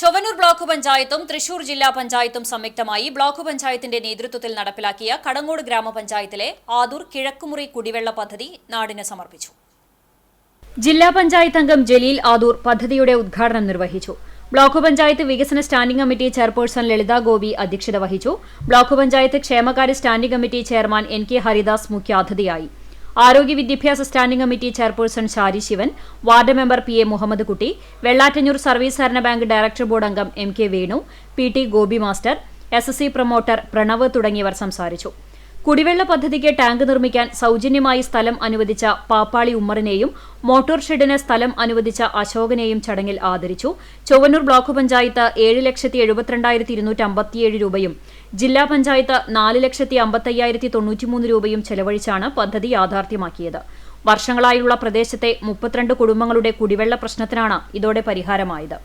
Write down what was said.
Chowwannur block പഞ്ചായത്തും തൃശൂർ ജില്ലാ പഞ്ചായത്തും സംയുക്തമായി ബ്ലോക്ക് പഞ്ചായത്തിന്റെ നേതൃത്വത്തിൽ നടപ്പിലാക്കിയ കടങ്ങോട് ഗ്രാമപഞ്ചായത്തിലെ ആദൂർ കിഴക്കുമുറി കുടിവെള്ള പദ്ധതി നാടിന് സമർപ്പിച്ചു. ജില്ലാ പഞ്ചായത്ത് അംഗം ജലീൽ ആദൂർ പദ്ധതിയുടെ ഉദ്ഘാടനം നിർവഹിച്ചു. ബ്ലോക്ക് പഞ്ചായത്ത് വികസന standing committee chairperson Lalitha Gopi അധ്യക്ഷത വഹിച്ചു. ബ്ലോക്ക് പഞ്ചായത്ത് ക്ഷേമകാര്യ standing committee chairman N K Haridas മുഖ്യാതിഥിയായി. ആരോഗ്യ വിദ്യാഭ്യാസ standing committee chairperson Shari Sivan ward member P A Muhammad Kutty Vellattanjoor service സഹകരണ ബാങ്ക് ഡയറക്ടർ ബോർഡ് അംഗം M K Venu P T Gopi master S S C promoter Pranav തുടങ്ങിയവർ സംസാരിച്ചു. കുടിവെള്ള പദ്ധതിക്ക് tank നിർമ്മിക്കാൻ സൗജന്യമായി സ്ഥലം അനുവദിച്ച പാപ്പാളി ഉമ്മറിനെയും മോട്ടോർ ഷെഡിന് സ്ഥലം അനുവദിച്ച അശോകനെയും ചടങ്ങിൽ ആദരിച്ചു. ചൊവ്വന്നൂർ ബ്ലോക്ക് പഞ്ചായത്ത് ഏഴ് ലക്ഷത്തി എഴുപത്തിരണ്ടായിരത്തി ഇരുന്നൂറ്റി അമ്പത്തിയേഴ് രൂപയും ജില്ലാ പഞ്ചായത്ത് നാല് ലക്ഷത്തി അമ്പത്തയ്യായിരത്തി തൊണ്ണൂറ്റിമൂന്ന് രൂപയും ചെലവഴിച്ചാണ് പദ്ധതി യാഥാർത്ഥ്യമാക്കിയത്. വർഷങ്ങളായുള്ള പ്രദേശത്തെ മുപ്പത്തിരണ്ട് കുടുംബങ്ങളുടെ കുടിവെള്ള പ്രശ്നത്തിനാണ് ഇതോടെ പരിഹാരമായത്.